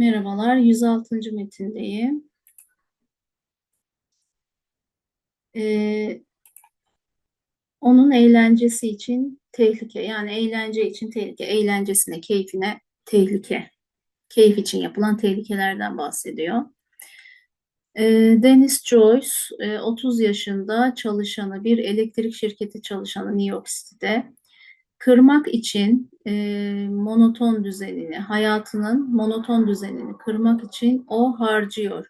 Merhabalar, 106. metindeyim. Ee, onun eğlencesi için tehlike, yani eğlence için tehlike, eğlencesine, keyfine tehlike, keyif için yapılan tehlikelerden bahsediyor. Ee, Dennis Joyce, e, 30 yaşında çalışanı, bir elektrik şirketi çalışanı New York City'de kırmak için e, monoton düzenini, hayatının monoton düzenini kırmak için o harcıyor.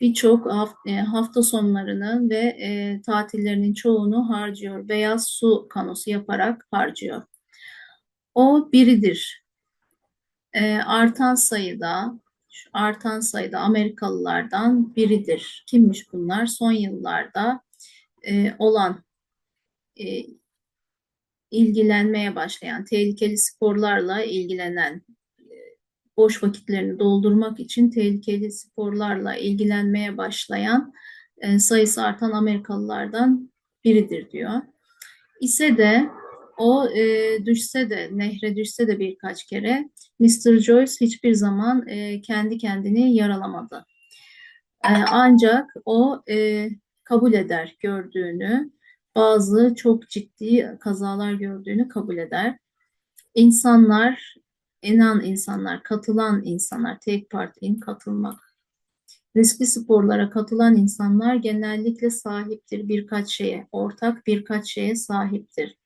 Birçok e, hafta sonlarını ve e, tatillerinin çoğunu harcıyor. Beyaz su kanosu yaparak harcıyor. O biridir. E, artan sayıda artan sayıda Amerikalılardan biridir. Kimmiş bunlar? Son yıllarda e, olan e, ilgilenmeye başlayan, tehlikeli sporlarla ilgilenen, e, boş vakitlerini doldurmak için tehlikeli sporlarla ilgilenmeye başlayan e, sayısı artan Amerikalılardan biridir diyor. İse de o e, düşse de, nehre düşse de birkaç kere Mr. Joyce hiçbir zaman e, kendi kendini yaralamadı. E, ancak o e, kabul eder gördüğünü, bazı çok ciddi kazalar gördüğünü kabul eder. İnsanlar, enan insanlar, katılan insanlar, take part in katılmak. Riskli sporlara katılan insanlar genellikle sahiptir birkaç şeye, ortak birkaç şeye sahiptir.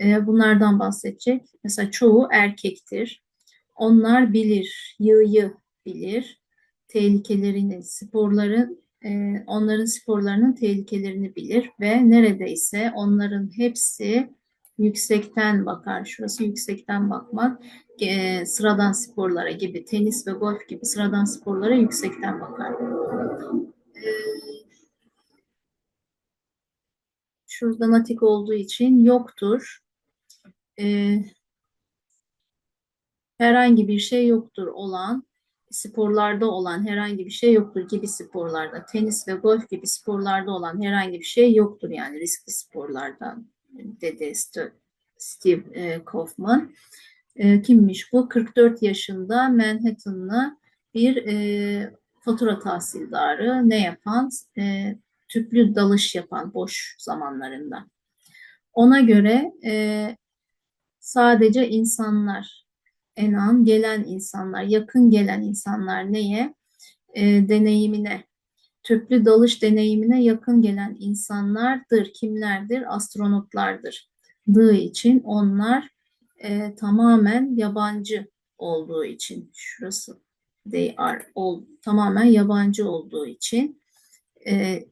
Ee, bunlardan bahsedecek. Mesela çoğu erkektir. Onlar bilir, yığıyı bilir, tehlikelerini, sporların onların sporlarının tehlikelerini bilir ve neredeyse onların hepsi yüksekten bakar. Şurası yüksekten bakmak. E, sıradan sporlara gibi, tenis ve golf gibi sıradan sporlara yüksekten bakar. E, şurada natik olduğu için yoktur. E, herhangi bir şey yoktur olan sporlarda olan herhangi bir şey yoktur gibi sporlarda, tenis ve golf gibi sporlarda olan herhangi bir şey yoktur yani riskli sporlardan dedi Steve e, Kaufman. E, kimmiş bu? 44 yaşında Manhattan'lı bir e, fatura tahsildarı ne yapan? tüplü dalış yapan boş zamanlarında. Ona göre sadece insanlar enan gelen insanlar, yakın gelen insanlar neye? E, deneyimine, tüplü dalış deneyimine yakın gelen insanlardır. Kimlerdir? Astronotlardır. Dığı için onlar e, tamamen yabancı olduğu için şurası they are all, tamamen yabancı olduğu için e,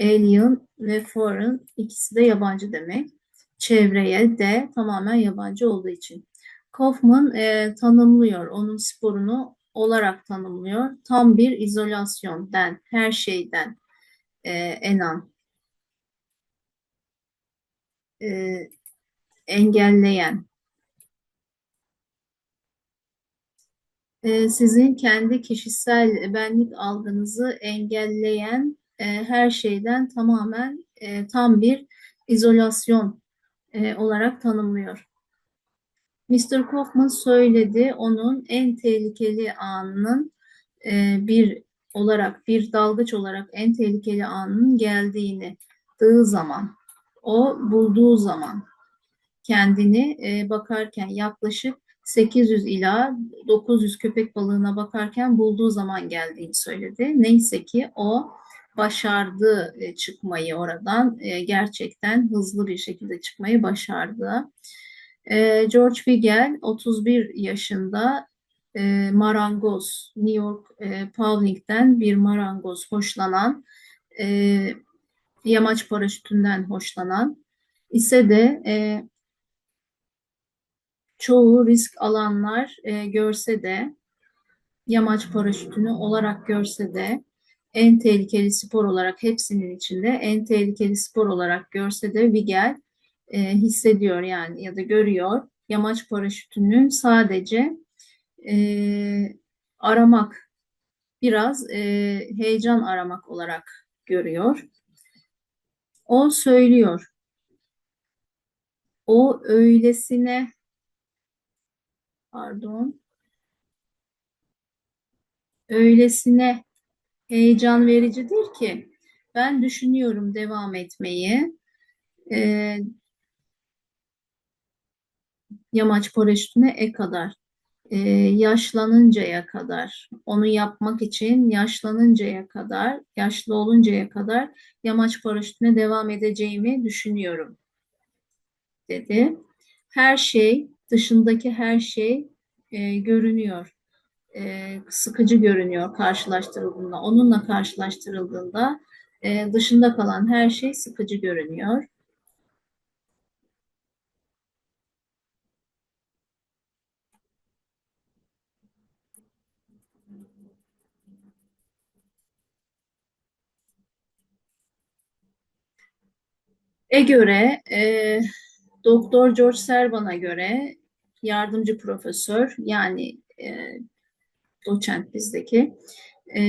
alien ve foreign ikisi de yabancı demek. Çevreye de tamamen yabancı olduğu için. Kaufman e, tanımlıyor, onun sporunu olarak tanımlıyor. Tam bir izolasyondan, her şeyden e, enan, e, engelleyen, e, sizin kendi kişisel benlik algınızı engelleyen e, her şeyden tamamen e, tam bir izolasyon e, olarak tanımlıyor. Mr. Kaufman söyledi onun en tehlikeli anının e, bir olarak bir dalgıç olarak en tehlikeli anının geldiğini dığı zaman o bulduğu zaman kendini e, bakarken yaklaşık 800 ila 900 köpek balığına bakarken bulduğu zaman geldiğini söyledi. Neyse ki o başardı e, çıkmayı oradan e, gerçekten hızlı bir şekilde çıkmayı başardı. E, George Weigel 31 yaşında e, marangoz, New York e, Pavling'den bir marangoz hoşlanan, e, yamaç paraşütünden hoşlanan ise de e, çoğu risk alanlar e, görse de yamaç paraşütünü olarak görse de en tehlikeli spor olarak hepsinin içinde en tehlikeli spor olarak görse de Wigel e, hissediyor yani ya da görüyor. Yamaç paraşütünün sadece e, aramak, biraz e, heyecan aramak olarak görüyor. O söylüyor. O öylesine pardon öylesine heyecan vericidir ki ben düşünüyorum devam etmeyi. E, yamaç paraşütüne e kadar e, yaşlanıncaya kadar onu yapmak için yaşlanıncaya kadar yaşlı oluncaya kadar yamaç paraşütüne devam edeceğimi düşünüyorum dedi. Her şey dışındaki her şey e, görünüyor. E, sıkıcı görünüyor karşılaştırıldığında. Onunla karşılaştırıldığında e, dışında kalan her şey sıkıcı görünüyor. E göre, e, Doktor George Servan'a göre yardımcı profesör yani e, doçent bizdeki e,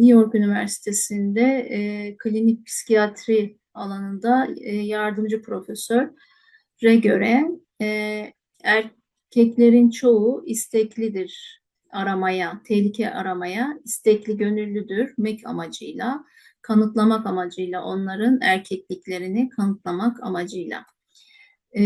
New York Üniversitesi'nde e, klinik psikiyatri alanında e, yardımcı profesöre göre e, erkeklerin çoğu isteklidir aramaya, tehlike aramaya, istekli gönüllüdür mek amacıyla, kanıtlamak amacıyla onların erkekliklerini kanıtlamak amacıyla. E,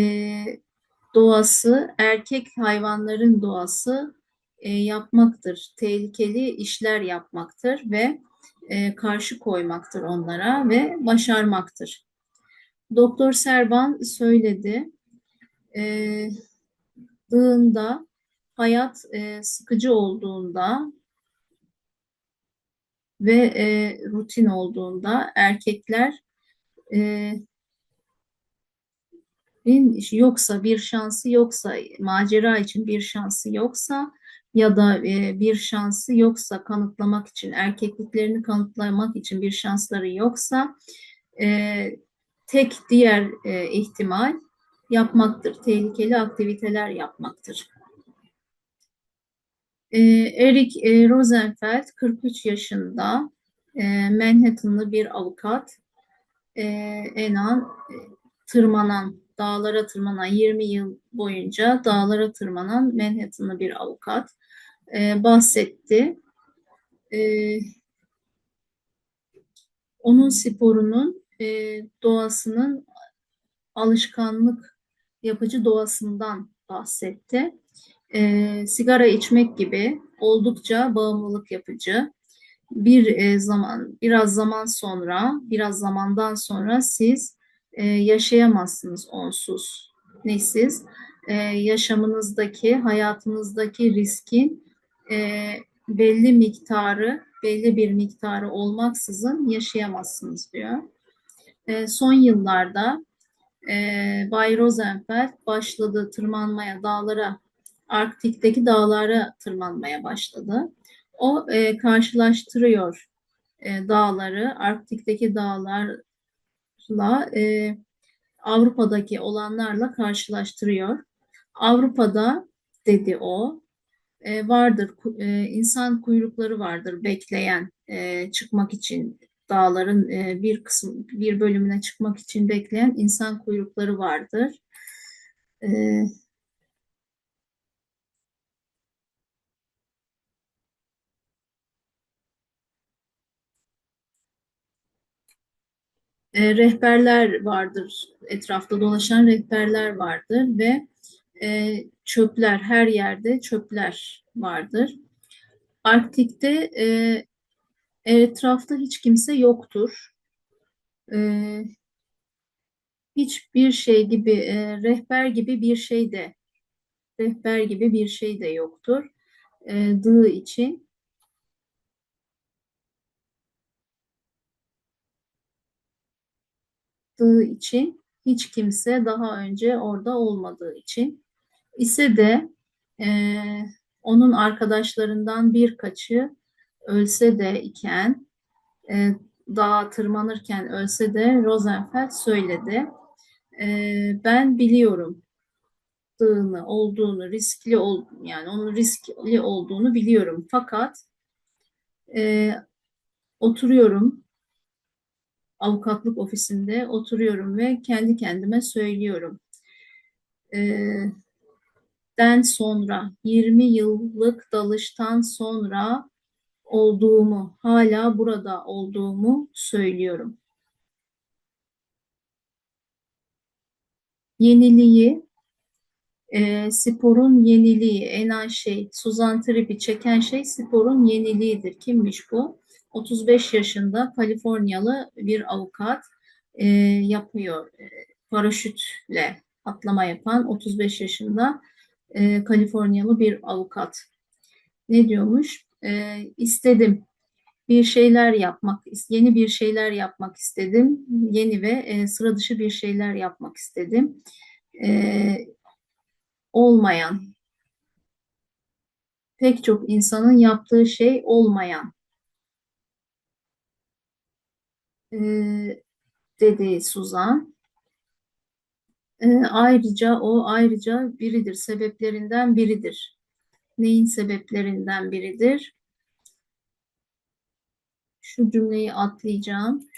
doğası, erkek hayvanların doğası e, yapmaktır, tehlikeli işler yapmaktır ve e, karşı koymaktır onlara ve başarmaktır. Doktor Serban söyledi, e, dığında hayat e, sıkıcı olduğunda ve e, rutin olduğunda erkekler e, yoksa bir şansı yoksa macera için bir şansı yoksa ya da e, bir şansı yoksa kanıtlamak için erkekliklerini kanıtlamak için bir şansları yoksa e, tek diğer e, ihtimal yapmaktır. Tehlikeli aktiviteler yapmaktır. E, Eric e, Rosenfeld 43 yaşında e, Manhattanlı bir avukat. E, Enan e, tırmanan dağlara tırmanan 20 yıl boyunca dağlara tırmanan Manhattanlı bir avukat bahsetti. Onun sporunun doğasının alışkanlık yapıcı doğasından bahsetti. E, sigara içmek gibi oldukça bağımlılık yapıcı. Bir e, zaman, biraz zaman sonra, biraz zamandan sonra siz e, yaşayamazsınız onsuz. Ne siz? E, yaşamınızdaki, hayatınızdaki riskin e, belli miktarı, belli bir miktarı olmaksızın yaşayamazsınız diyor. E, son yıllarda e, Bay Rosenfeld başladı tırmanmaya, dağlara, Arktik'teki dağlara tırmanmaya başladı. O e, karşılaştırıyor e, dağları, Arktik'teki dağlarla e, Avrupa'daki olanlarla karşılaştırıyor. Avrupa'da dedi o, e, vardır. E, insan kuyrukları vardır bekleyen e, çıkmak için dağların bir kısım bir bölümüne çıkmak için bekleyen insan kuyrukları vardır. Rehberler vardır. Etrafta dolaşan rehberler vardır ve çöpler her yerde çöpler vardır. Arktik'te e, etrafta hiç kimse yoktur. E, hiçbir şey gibi e, rehber gibi bir şey de rehber gibi bir şey de yoktur. E, dığı için dığı için hiç kimse daha önce orada olmadığı için ise de e, onun arkadaşlarından birkaçı ölse de iken e, dağa tırmanırken ölse de Rosenfeld söyledi. E, ben biliyorum dığını olduğunu, riskli ol, yani onun riskli olduğunu biliyorum. Fakat e, oturuyorum avukatlık ofisinde oturuyorum ve kendi kendime söylüyorum. Den sonra 20 yıllık dalıştan sonra olduğumu, hala burada olduğumu söylüyorum. Yeniliği, e, sporun yeniliği, en şey, Suzan Tripp'i çeken şey sporun yeniliğidir. Kimmiş bu? 35 yaşında Kaliforniyalı bir avukat e, yapıyor. E, paraşütle atlama yapan 35 yaşında e, Kaliforniyalı bir avukat. Ne diyormuş? E, istedim bir şeyler yapmak, yeni bir şeyler yapmak istedim. Yeni ve e, sıra dışı bir şeyler yapmak istedim. E, olmayan, pek çok insanın yaptığı şey olmayan e, dedi Suzan. E, ayrıca o ayrıca biridir, sebeplerinden biridir. Neyin sebeplerinden biridir? Şu cümleyi atlayacağım.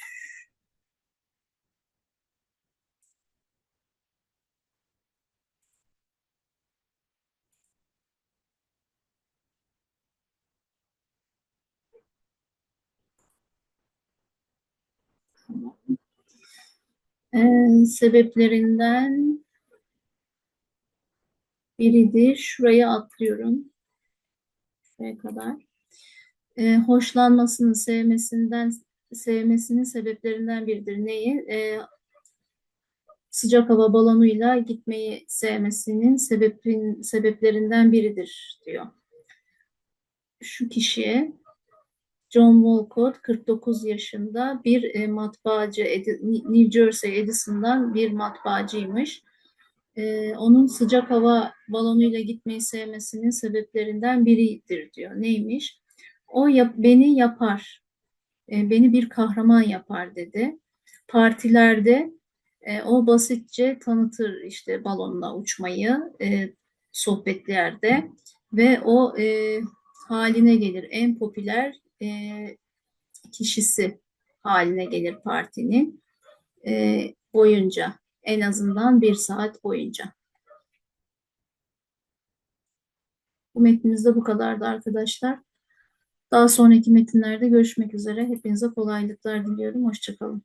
Ee, sebeplerinden biridir. Şuraya atlıyorum. Şuraya kadar. Ee, hoşlanmasının, sevmesinden, sevmesinin sebeplerinden biridir. Neyi? Ee, sıcak hava balonuyla gitmeyi sevmesinin sebebin, sebeplerinden biridir diyor. Şu kişi John Walcott 49 yaşında bir e, matbaacı New Jersey Edison'dan bir matbaacıymış. E, onun sıcak hava balonuyla gitmeyi sevmesinin sebeplerinden biridir diyor. Neymiş? O yap, beni yapar, e, beni bir kahraman yapar dedi. Partilerde e, o basitçe tanıtır işte balonla uçmayı e, sohbetlerde ve o e, haline gelir en popüler e, kişisi haline gelir partinin e, boyunca en azından bir saat boyunca. Bu metnimizde bu kadardı arkadaşlar. Daha sonraki metinlerde görüşmek üzere. Hepinize kolaylıklar diliyorum. Hoşçakalın.